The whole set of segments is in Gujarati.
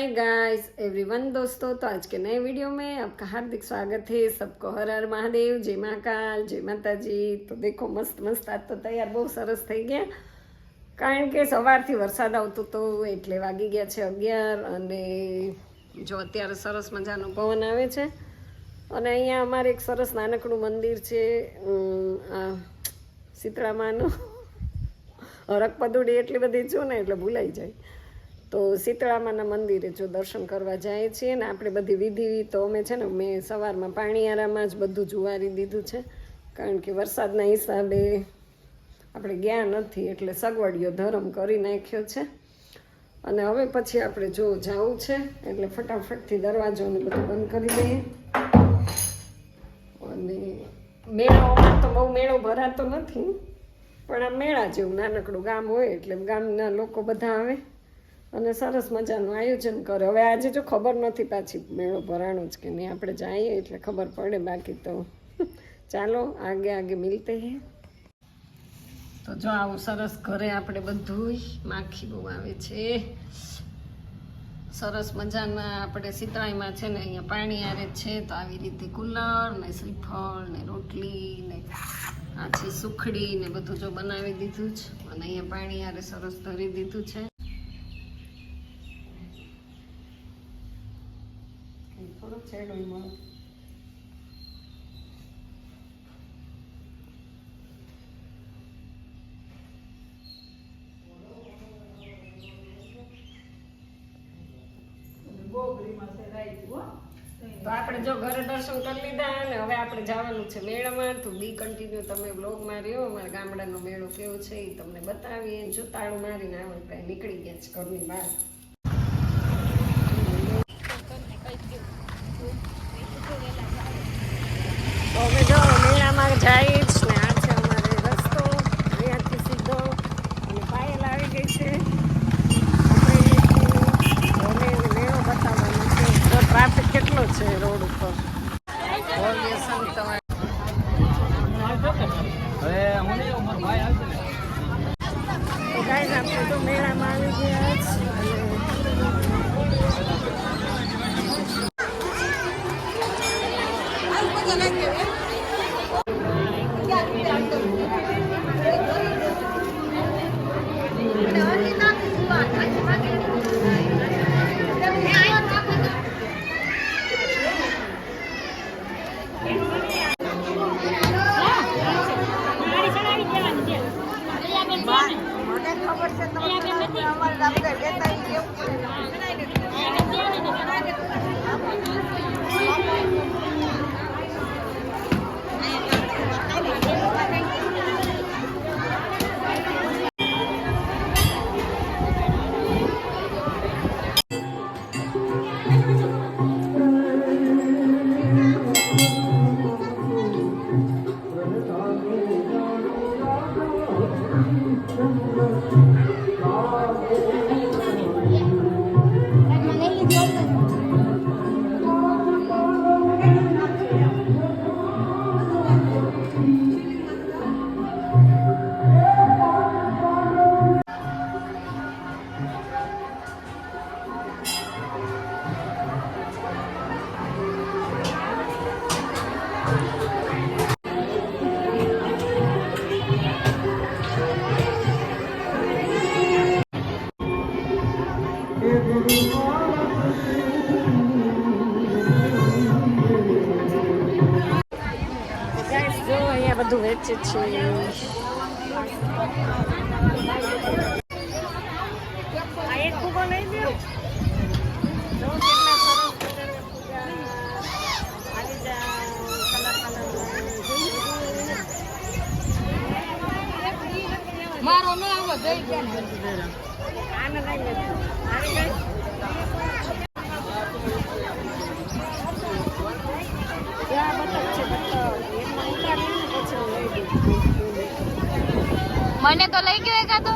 हाय गाइस एवरीवन दोस्तों तो आज के नए वीडियो में आपका हार्दिक स्वागत है सबको हर हर महादेव जय महाकाल जय માતાજી તો દેખો મસ્ત મસ્ત આજ તો તૈયાર બહુ સરસ થઈ ગયા કારણ કે સવારથી વરસાદ આવતો તો એટલે વાગી ગયા છે અગિયાર અને જો અત્યારે સરસ મજાનો પવન આવે છે અને અહીંયા અમારે એક સરસ નાનકડું મંદિર છે અમ, આ શીતળામાનું હરક પદુડી એટલી બધી છું ને એટલે ભૂલાઈ જાય તો શીતળામાના મંદિરે જો દર્શન કરવા જાય છીએ ને આપણે બધી વિધિ તો અમે છે ને, મેં સવારમાં પાણીયારામાં જ બધું જુવારી દીધું છે. કારણ કે વરસાદના હિસાબે આપણે ગયા નથી એટલે સગવડિયો ધરમ કરી નાખ્યો છે. અને હવે પછી આપણે જો જવું છે એટલે ફટાફટથી દરવાજોને બધું બંધ કરી દઈએ. અને મેળાઓમાં તો બહુ મેળો ભરાતો નથી. પણ આ મેળા જેવું નાનકડું ગામ હોય એટલે ગામના લોકો બધા આવે. અને સરસ મજાનું આયોજન કરે. હવે આજે જો ખબર નથી પાછી મેળો ભરાણો જ કે નહીં. આપણે જઈએ એટલે ખબર પડે, બાકી તો ચાલો, આગે આગે મિલતે હે. તો જો આવું સરસ ઘરે આપણે બધું માખી બહુ આવે છે. સરસ મજાના આપણે શીતળાઈમાં છે ને, અહીંયા પાણી આરે છે. તો આવી રીતે કુલર ને શ્રીફળ ને રોટલી ને આ સુખડી ને બધું જો બનાવી દીધું છે. અને અહીંયા પાણી આરે સરસ ધરી દીધું છે. છેડું મળે તો જો ઘરે દર્શન કરી લીધા અને હવે આપણે જવાનું છે મેળામાં. તો બી કન્ટિન્યુ તમે બ્લોગમાં રહ્યો. અમારા ગામડાનો મેળો કેવો છે એ તમને બતાવીએ. જોતાળું મારીને આવે નીકળી ગયા છે ઘરની બહાર તો અમે જો મેળામાં જાય જ ને આ છે અમારે રસ્તો અહીંયાથી સીધો અને પાયલ આવી ગઈ છે આપણે અહીંયાથી હવે મેળો બતાવવાનો છે તો ટ્રાફિક કેટલો છે રોડ ઉપર ભવ્ય સંતવાડ. તો guys, આપણે તો મેળામાં આવી ગયા. બધું વેચે છે. આ એક ફૂગો લઈ કલરના. મારો ન આવો જઈ ગયા મને તો લઈ ગયો એકાદો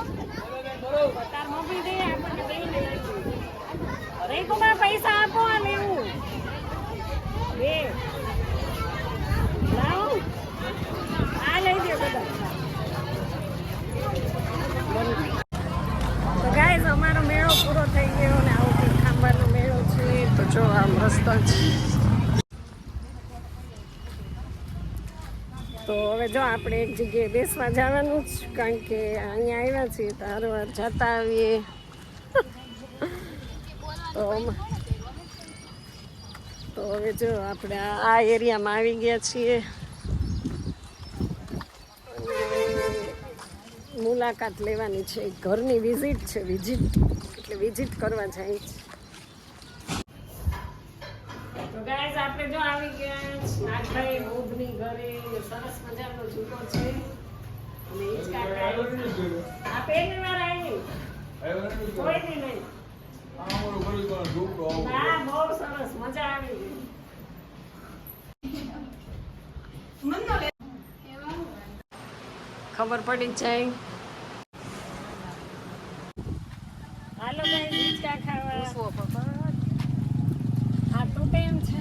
તાર મમ્મી દે આપણને લઈ પૈસા આપો અને એવું. બે. લાવો. આ લઈ દે બધા તો ગાઈઝ અમારો મેળો પૂરો થઈ ગયો ને આવું કંઈક ખાંભાનો મેળો છે તો હવે જો આપણે એક જગ્યાએ બેસવા જવાનું જ, કારણ કે અહીંયા આવ્યા છીએ તો હરવાર જતા આવીએ. તો તો હવે જો આપણે આ એરિયામાં આવી ગયા છીએ. મુલાકાત લેવાની છે. ઘરની વિઝિટ છે વિઝિટ એટલે વિઝિટ કરવા જાય. છે તો ગાઈઝ આપણે જો આવી ગયા નાગભાઈ મોદની ઘરે. સરસ મજાનો જૂતો છે. અને હિંચકા ખાય. આ પહેલી વાર આવી. કોઈ નહીં. ના બહુ સરસ મજા આવી ગઈ. ખબર પડી જ જાય. હાલો ગાઈઝ હિંચકા ખાવા. તો છે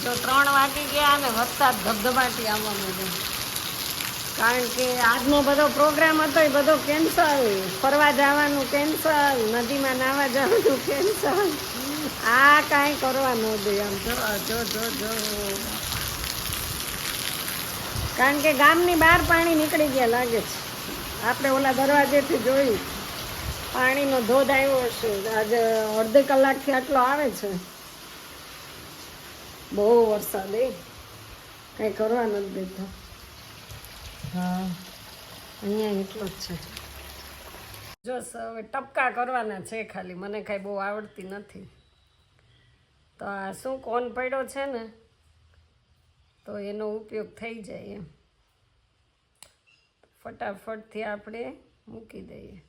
જો ત્રણ વાગી ગયા અને વરસાદ ધબધબાટી આવવા માંડ્યો કારણ કે આજનો બધો પ્રોગ્રામ હતો બધો કેન્સલ ફરવા જવાનું કેન્સલ નદીમાં નાહવા જવાનું કેન્સલ આ કાંઈ કરવા ન દે આમ જો જો જો જો. કારણ કે ગામની બહાર પાણી નીકળી ગયા લાગે છે. આપણે ઓલા દરવાજેથી જોયું. પાણીનો ધોધ આવ્યો હશે આજે અડધી કલાકથી આટલો આવે છે. બહુ વરસાદ એ કંઈ કરવા નથી દેતો હા. અહીંયા એટલો જ છે. જો હવે ટપકા કરવાના છે ખાલી. મને કાંઈ બહુ આવડતી નથી. તો આ શું કોન પડ્યો છે ને, તો એનો ઉપયોગ થઈ જાય એમ. ફટાફટથી આપણે મૂકી દઈએ.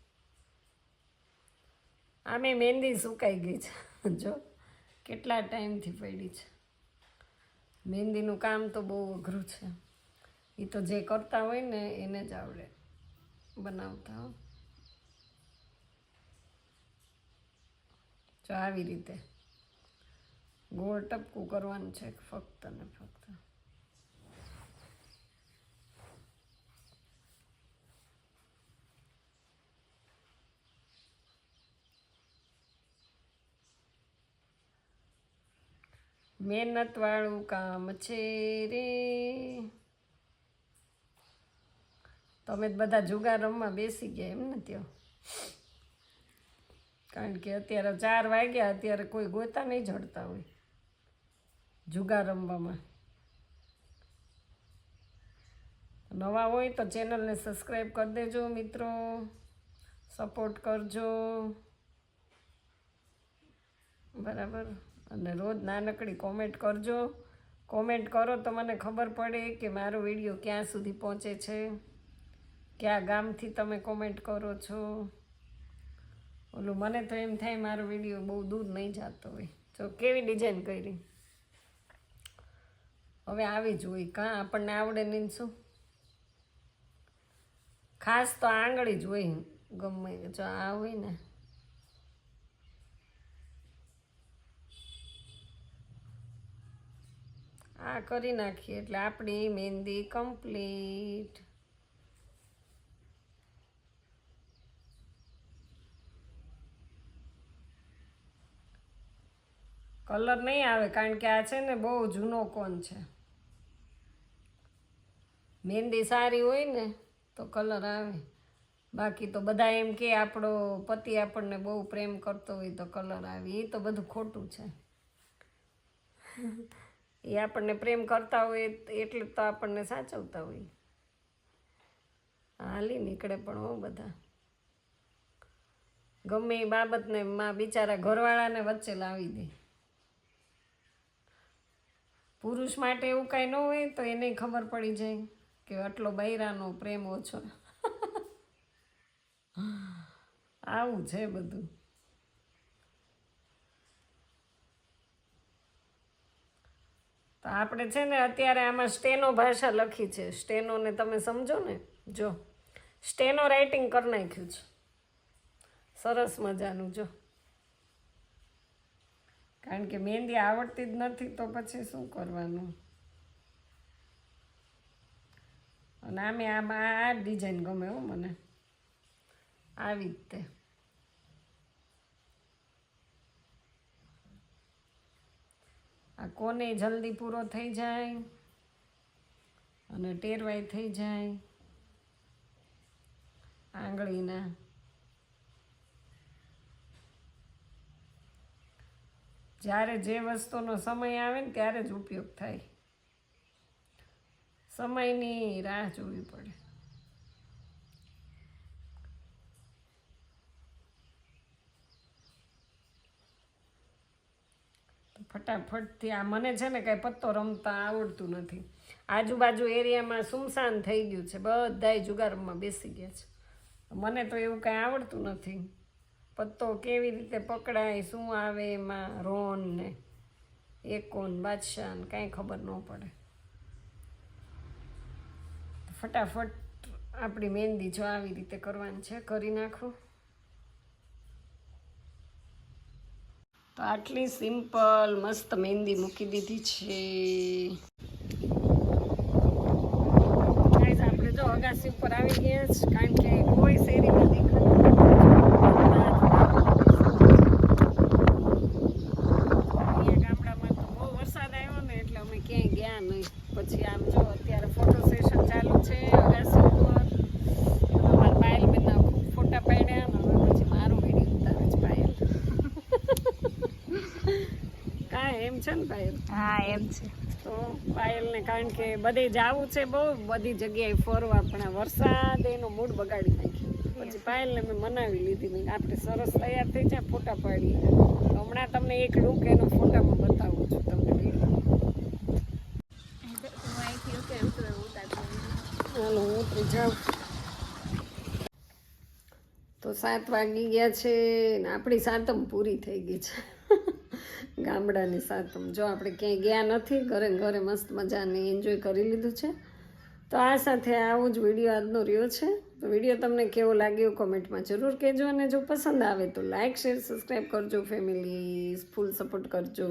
આમે મહેંદી સુકાઈ ગઈ છે. જો, કેટલા ટાઈમથી પડી છે. મહેંદીનું કામ તો બહુ અઘરું છે. એ તો જે કરતા હોય ને, એને જ આવડે બનાવતા હો. જો, આવી રીતે. ગોળ ટપકું કરવાનું છે ફક્ત ને ફક્ત. મહેનત વાળું કામ છે રે. તમે બધા જુગાર રમવા બેસી ગયા એમ ને ત્યાં? કારણ કે અત્યારે ચાર વાગ્યા, અત્યારે કોઈ ગોતા નહીં જડતા હોય. જુગાર રમવામાં. નવા હોય તો ચેનલને સબસ્ક્રાઈબ કરી દેજો મિત્રો. સપોર્ટ કરજો. બરાબર? અને રોજ નાનકડી કોમેન્ટ કરજો. કોમેન્ટ કરો તો મને ખબર પડે કે મારો વીડિયો ક્યાં સુધી પહોંચે છે. કયા ગામથી તમે કોમેન્ટ કરો છો. ઓલું મને તો એમ થાય મારો વીડિયો બહુ દૂર નહીં જતો હોય. જો કેવી ડિઝાઇન કરી? હવે આવી જ હોય, કાં આપણને આવડે નહીં શું? ખાસ તો આંગળી જ હોય ગમે, જો આ હોય ને. આ કરી નાખીએ, એટલે આપણી મહેંદી કમ્પ્લીટ. કલર નહીં આવે, કારણ કે આ છે ને બહુ જૂનો કોન છે. મહેંદી સારી હોય ને તો કલર આવે. બાકી તો બધા એમ કે આપણો પતિ આપણને બહુ પ્રેમ કરતો હોય તો કલર આવે. એ તો બધું ખોટું છે. એ આપણને પ્રેમ કરતા હોય એટલે તો આપણને સાચવતા હોય. હાલી નીકળે પણ હો બધા. ગમે એ બાબતને માં બિચારા ઘરવાળાને વચ્ચે લાવી દે. પુરુષ માટે એવું કાંઈ ન હોય તો એને ખબર પડી જાય. કે આટલો બૈરાનો પ્રેમ ઓછો. આવું છે બધું. તો આપણે છે ને અત્યારે આમાં સ્ટેનો ભાષા લખી છે. સ્ટેનોને તમે સમજો ને? જો. સ્ટેનો રાઇટિંગ કરી નાખ્યું છે. સરસ મજાનું, જો. કારણ કે મહેંદી આવડતી જ નથી, તો પછી શું કરવાનું? અને આમે આમાં આ ડિઝાઇન ગમે એવું મને. આવી જ તે આ કોને જલ્દી પૂરો થઈ જાય અને ટેરવાય થઈ જાય. આંગળીના. જ્યારે જે વસ્તુનો સમય આવે ને ત્યારે જ ઉપયોગ થાય. સમયની રાહ જોવી પડે. ફટાફટથી આ મને છે ને કાંઈ પત્તો રમતા આવડતું નથી. આજુબાજુ એરિયામાં સુમસાન થઈ ગયું છે. બધાય જુગારમાં બેસી ગયા છે. મને તો એવું કાંઈ આવડતું નથી. પત્તો કેવી રીતે પકડાય, શું આવે, એમાં રોન ને એકોન બાદશાહ ને કાંઈ ખબર ન પડે. ફટાફટ આપણી મહેંદી જો આવી રીતે કરવાની છે, કરી નાખો. તો આટલી સિમ્પલ મસ્ત મહેંદી મૂકી દીધી છે. આપણે જો અગાસી ઉપર આવી ગયા છે કારણ કે કોઈ શેરીમાં દેખાતું ગામડામાં તો બહુ વરસાદ આવ્યો ને એટલે અમે ક્યાંય ગયા નહીં પછી આમ જો અત્યારે ફોટો સેશન ચાલુ છે અગાસી ઉપર અમારા પાયલ બેનના ખૂબ ફોટા પાડ્યા ને હવે પછી મારો વીડિયો ઉતારે છે પાયલ કાંઈ એમ છે ને પાયલ હા એમ છે. તો પાયલને કારણ કે બધે જવું છે બહુ બધી જગ્યાએ ફરવા પણ વરસાદ એનો મૂડ બગાડી નાખ્યો. પછી પાયલને મેં મનાવી લીધી. મેં આપણે સરસ તૈયાર થઈ જાય ફોટા પાડીએ તો હમણાં તમને એક લુક એનો ફોટામાં બતાવું છું તમને હાલો હું ઉતરી જાઉં. તો સાત વાગી ગયા છે ને આપણી સાતમ પૂરી થઈ ગઈ છે. ગામડાની સાતમ જો આપણે ક્યાંય ગયા નથી, ઘરે ઘરે મસ્ત મજાની એન્જોય કરી લીધું છે. તો આ સાથે આવો જ વીડિયો આજનો રહ્યો છે. તો વીડિયો તમને કેવો લાગ્યો કોમેન્ટમાં જરૂર કહેજો અને જો પસંદ આવે તો લાઇક શેર સબસ્ક્રાઈબ કરજો ફેમિલી ફૂલ સપોર્ટ કરજો.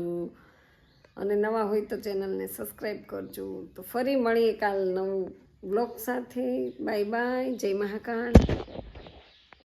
અને નવા હોય તો ચેનલને સબસ્ક્રાઈબ કરજો. તો ફરી મળીએ કાલ નવું બ્લોગ સાથે. બાય બાય જય મહાકાળ